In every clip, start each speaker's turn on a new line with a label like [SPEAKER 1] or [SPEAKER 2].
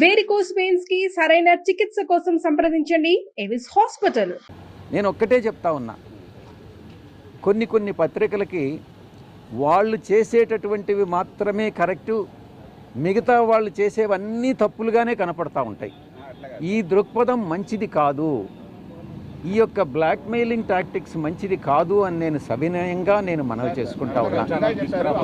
[SPEAKER 1] Varicose పెయిన్స్కి సరైన చికిత్స కోసం సంప్రదించండి. ఎవిస్ హాస్పిటల్
[SPEAKER 2] నేను ఒక్కటే చెప్తా ఉన్నా. కొన్ని కొన్ని పత్రికలకి వాళ్ళు చేసేటటువంటివి మాత్రమే కరెక్టు మిగతా వాళ్ళు చేసేవన్నీ తప్పులుగానే కనపడతా ఉంటాయి. ఈ దృక్పథం మంచిది కాదు. ఈ యొక్క బ్లాక్మెయిలింగ్ టాక్టిక్స్ మంచిది కాదు అని నేను సవినయంగా నేను మనవి చేసుకుంటా ఉన్నా.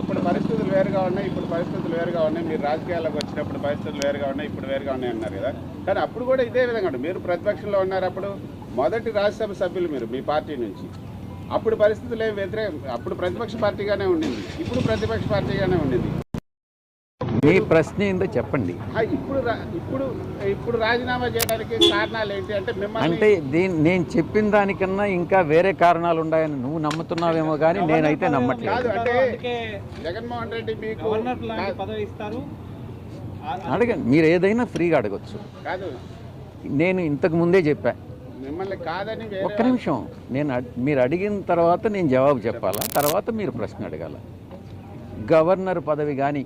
[SPEAKER 3] అప్పుడు పరిస్థితులు వేరుగా ఉన్నాయి ఇప్పుడు పరిస్థితులు వేరుగా ఉన్నాయి. మీరు రాజకీయాలకు వచ్చినప్పుడు పరిస్థితులు వేరుగా ఉన్నాయి ఇప్పుడు వేరుగా ఉన్నాయి అన్నారు కదా. కానీ అప్పుడు కూడా ఇదే విధంగా మీరు ప్రతిపక్షంలో ఉన్నారు అప్పుడు మొదటి రాజ్యసభ సభ్యులు మీరు మీ పార్టీ నుంచి. అప్పుడు పరిస్థితులు ఏమి వ్యతిరేకం? అప్పుడు ప్రతిపక్ష పార్టీగానే ఉండింది. ఇప్పుడు ప్రతిపక్ష పార్టీగానే ఉండింది.
[SPEAKER 2] మీ ప్రశ్న ఏందో చెప్పండి.
[SPEAKER 3] ఆ, ఇప్పుడు రా- ఇప్పుడు ఇప్పుడు రాజీనామా చేయడానికి కారణాలు ఏంటి అంటే మిమ్మల్ని
[SPEAKER 2] అంటే దీని నేను చెప్పిన దానికన్నా ఇంకా వేరే కారణాలు ఉన్నాయని నువ్వు నమ్ముతున్నావేమో కానీ నేనైతే
[SPEAKER 3] కాదు
[SPEAKER 2] నమ్మట్లేదు
[SPEAKER 3] జగన్మోహన్ రెడ్డి మీకు
[SPEAKER 4] గవర్నర్ లాంటి
[SPEAKER 3] కాదు,
[SPEAKER 4] పదవి ఇస్తారు. ఆ-
[SPEAKER 2] అడగండి మీరు ఏదైనా ఫ్రీగా అడగచ్చు.
[SPEAKER 3] కాదు.
[SPEAKER 2] నేను ఇంతకు ముందే చెప్పా.
[SPEAKER 3] మిమ్మల్ని కాదని వేరే
[SPEAKER 2] ఒక్క నిమిషం నేను అడ్- మీరు అడిగిన తర్వాత నేను జవాబు చెప్పాలా? తర్వాత మీరు ప్రశ్న అడగాల? గవర్నర్ పదవి కానీ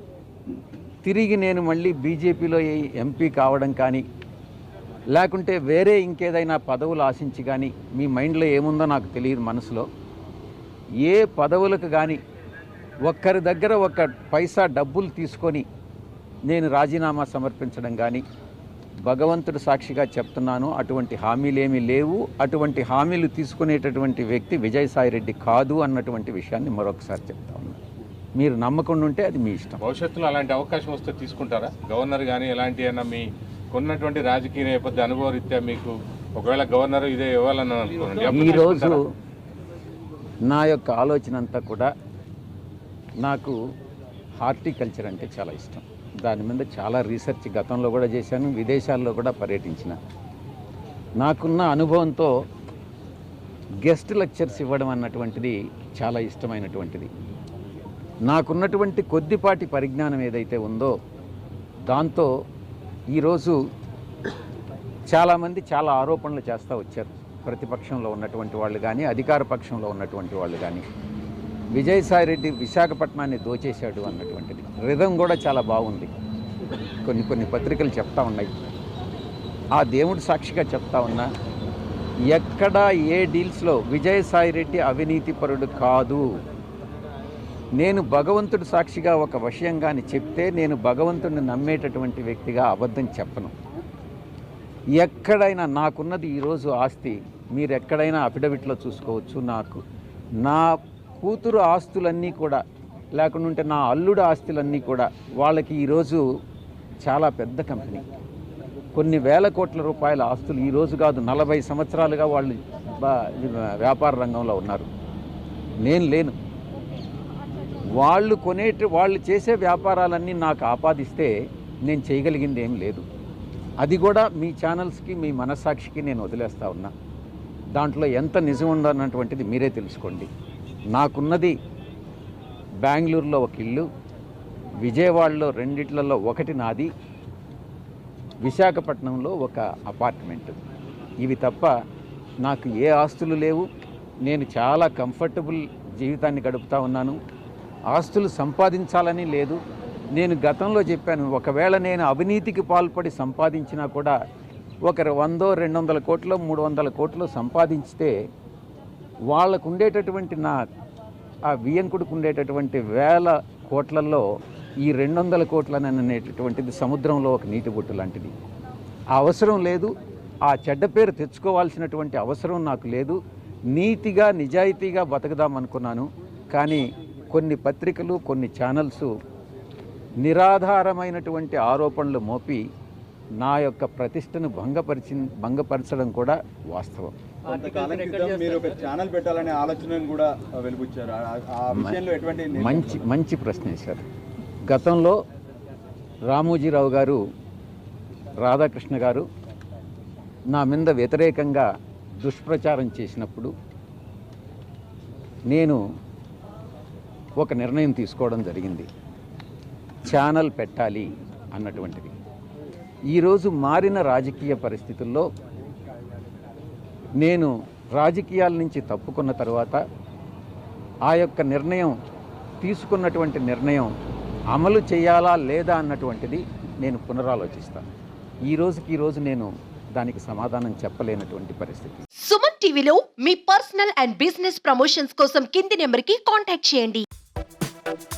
[SPEAKER 2] తిరిగి నేను మళ్ళీ బీజేపీలో ఎంపీ కావడం కానీ లేకుంటే వేరే ఇంకేదైనా పదవులు ఆశించి కానీ మీ మైండ్లో ఏముందో నాకు తెలియదు మనసులో. ఏ పదవులకు కానీ ఒక్కరి దగ్గర ఒక పైసా డబ్బులు తీసుకొని నేను రాజీనామా సమర్పించడం కానీ భగవంతుడు సాక్షిగా చెప్తున్నాను అటువంటి హామీలేమీ లేవు. అటువంటి హామీలు తీసుకునేటటువంటి వ్యక్తి విజయసాయి రెడ్డి కాదు అన్నటువంటి విషయాన్ని మరొకసారి చెప్తాను. మీరు నమ్మకుండా ఉంటే అది మీ ఇష్టం.
[SPEAKER 5] భవిష్యత్తులో అలాంటి అవకాశం వస్తే తీసుకుంటారా? గవర్నర్ కానీ ఎలాంటి అయినా మీ కొన్నటువంటి రాజకీయ నేపథ్య అనుభవ రీత్యా మీకు ఒకవేళ గవర్నర్ ఇదే ఇవ్వాలని అనుకోండి
[SPEAKER 2] ఈరోజు? నా యొక్క ఆలోచన అంతా కూడా నాకు హార్టికల్చర్ అంటే చాలా ఇష్టం. దాని మీద చాలా రీసెర్చ్ గతంలో కూడా చేశాను విదేశాల్లో కూడా పర్యటించిన. నాకున్న అనుభవంతో గెస్ట్ లెక్చర్స్ ఇవ్వడం అన్నటువంటిది చాలా ఇష్టమైనటువంటిది. నాకున్నటువంటి కొద్దిపాటి పరిజ్ఞానం ఏదైతే ఉందో దాంతో ఈరోజు చాలామంది చాలా ఆరోపణలు చేస్తూ వచ్చారు. ప్రతిపక్షంలో ఉన్నటువంటి వాళ్ళు కానీ అధికార పక్షంలో ఉన్నటువంటి వాళ్ళు కానీ విజయసాయిరెడ్డి విశాఖపట్నాన్ని దోచేశాడు అన్నటువంటిది. రిధం కూడా చాలా బాగుంది. కొన్ని కొన్ని పత్రికలు చెప్తా ఉన్నాయి. ఆ దేవుడు సాక్షిగా చెప్తా ఉన్నా ఎక్కడా ఏ డీల్స్లో విజయసాయిరెడ్డి అవినీతిపరుడు కాదు. నేను భగవంతుడు సాక్షిగా ఒక విషయంగాని చెప్తే నేను భగవంతుడిని నమ్మేటటువంటి వ్యక్తిగా అబద్ధం చెప్పను. ఎక్కడైనా నాకున్నది ఈరోజు ఆస్తి మీరు ఎక్కడైనా అఫిడవిట్లో చూసుకోవచ్చు నాకు. నా కూతురు ఆస్తులన్నీ కూడా లేకుంటే నా అల్లుడు ఆస్తులన్నీ కూడా వాళ్ళకి ఈరోజు చాలా పెద్ద కంపెనీ. కొన్ని వేల కోట్ల రూపాయల ఆస్తులు ఈరోజు కాదు నలభై సంవత్సరాలుగా వాళ్ళు వ్యాపార రంగంలో ఉన్నారు. నేను లేను. వాళ్ళు కొనే వాళ్ళు చేసే వ్యాపారాలన్నీ నాకు ఆపాదిస్తే నేను చేయగలిగింది ఏం లేదు. అది కూడా మీ ఛానల్స్కి మీ మనస్సాక్షికి నేను వదిలేస్తా ఉన్నా. దాంట్లో ఎంత నిజం ఉందన్నటువంటిది మీరే తెలుసుకోండి. నాకున్నది బెంగళూరులో ఒక ఇల్లు విజయవాడలో రెండిట్లలో ఒకటి నాది విశాఖపట్నంలో ఒక అపార్ట్మెంట్. ఇవి తప్ప నాకు ఏ ఆస్తులు లేవు. నేను చాలా కంఫర్టబుల్ జీవితాన్ని గడుపుతూ ఉన్నాను. ఆస్తులు సంపాదించాలని లేదు. నేను గతంలో చెప్పాను ఒకవేళ నేను అవినీతికి పాల్పడి సంపాదించినా కూడా ఒకరు వందో రెండు వందల కోట్లు మూడు వందల కోట్లు సంపాదించితే వాళ్ళకు ఉండేటటువంటి నా ఆ వియంకుడికి ఉండేటటువంటి వేల కోట్లలో ఈ రెండు వందల కోట్లని అనేటటువంటిది సముద్రంలో ఒక నీటి బొట్టు లాంటిది. ఆ అవసరం లేదు. ఆ చెడ్డ పేరు తెచ్చుకోవాల్సినటువంటి అవసరం నాకు లేదు. నీతిగా నిజాయితీగా బతకదాం అనుకున్నాను కానీ కొన్ని పత్రికలు కొన్ని ఛానల్స్ నిరాధారమైనటువంటి ఆరోపణలు మోపి నా యొక్క ప్రతిష్టను భంగపరిచి భంగపరచడం కూడా వాస్తవం.
[SPEAKER 6] మీరు ఒక ఛానల్ పెట్టాలనే ఆలోచనను కూడా
[SPEAKER 2] మంచి మంచి ప్రశ్న వేశారు గతంలో రామోజీరావు గారు రాధాకృష్ణ గారు నా మీద వ్యతిరేకంగా దుష్ప్రచారం చేసినప్పుడు నేను ఒక నిర్ణయం తీసుకోవడం జరిగింది. ఛానల్ పెట్టాలి అన్నటువంటిది. ఈరోజు మారిన రాజకీయ పరిస్థితుల్లో నేను రాజకీయాల నుంచి తప్పుకున్న తర్వాత ఆ యొక్క నిర్ణయం తీసుకున్నటువంటి నిర్ణయం అమలు చేయాలా లేదా అన్నటువంటిది నేను పునరాలోచిస్తాను ఈ రోజుకి ఈరోజు రోజు నేను దానికి సమాధానం చెప్పలేనటువంటి పరిస్థితి.
[SPEAKER 7] సుమన్ టీవీలో మీ పర్సనల్ అండ్ బిజినెస్ ప్రమోషన్స్ కోసం కింది నెంబర్కి కాంటాక్ట్ చేయండి. Thank you.